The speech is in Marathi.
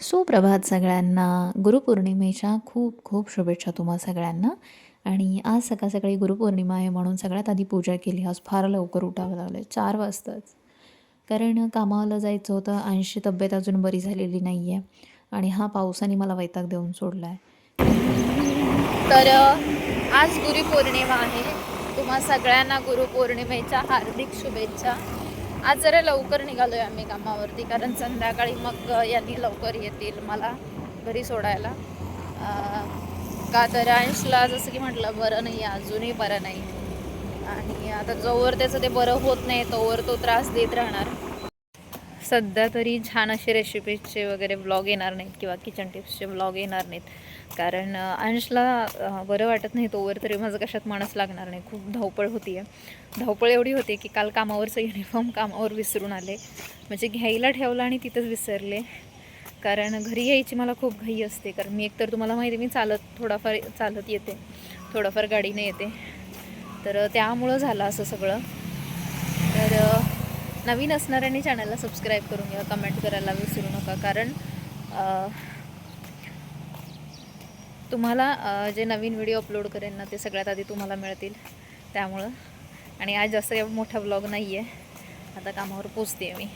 सुप्रभात सगळ्यांना. गुरुपौर्णिमेच्या खूप खूप शुभेच्छा तुम्हा सगळ्यांना. आणि आज सकाळ सकाळी गुरुपौर्णिमा आहे म्हणून सगळ्यात आधी पूजा केली. आज फार लवकर उठावं लागलं चार वाजताच. कारण कामाला जायचं होतं. ऐंशी तब्येत अजून बरी झालेली नाही आहे आणि हा पावसाने मला वैताग देऊन सोडला आहे तर आज गुरुपौर्णिमा आहे. तुम्हा सगळ्यांना गुरुपौर्णिमेच्या हार्दिक शुभेच्छा. आज जरा लवकर निघालो आहे आम्ही कामावरती कारण संध्याकाळी मग यांनी लवकर येतील मला घरी सोडायला. का तर अंशला जसं की म्हटलं बरं नाही अजूनही बरं नाही. आणि आता जोवर त्याचं ते बरं होत नाही तोवर तो त्रास देत राहणार. सध्या तरी छान असे रेसिपीजचे वगैरे ब्लॉग येणार नाहीत किंवा किचन टिप्सचे ब्लॉग येणार नाहीत. कारण अंशला बरं वाटत नाही तोवर तरी माझं कशात माणूस लागणार नाही. खूप धावपळ होती आहे धावपळ एवढी होती की काल कामावरचं युनिफॉर्म कामावर विसरून आले. म्हणजे घ्यायला ठेवला आणि तिथंच विसरले. कारण घरी यायची मला खूप घाई असते. कारण मी एकतर तुम्हाला माहिती मी चालत थोडाफार चालत येते. थोडाफार गाडीने येते. तर त्यामुळं झालं असं सगळं. तर नवीन असणाऱ्यांनी चॅनलला सबस्क्राईब करून घ्या कमेंट करायला विसरू नका. कारण तुम्हाला जे नवीन व्हिडिओ अपलोड करेन ना ते सगळ्यात आधी तुम्हाला मिळतील. त्यामुळं. आणि आज जास्त मोठा ब्लॉग नाही आहे आता कामावर पोचते मी.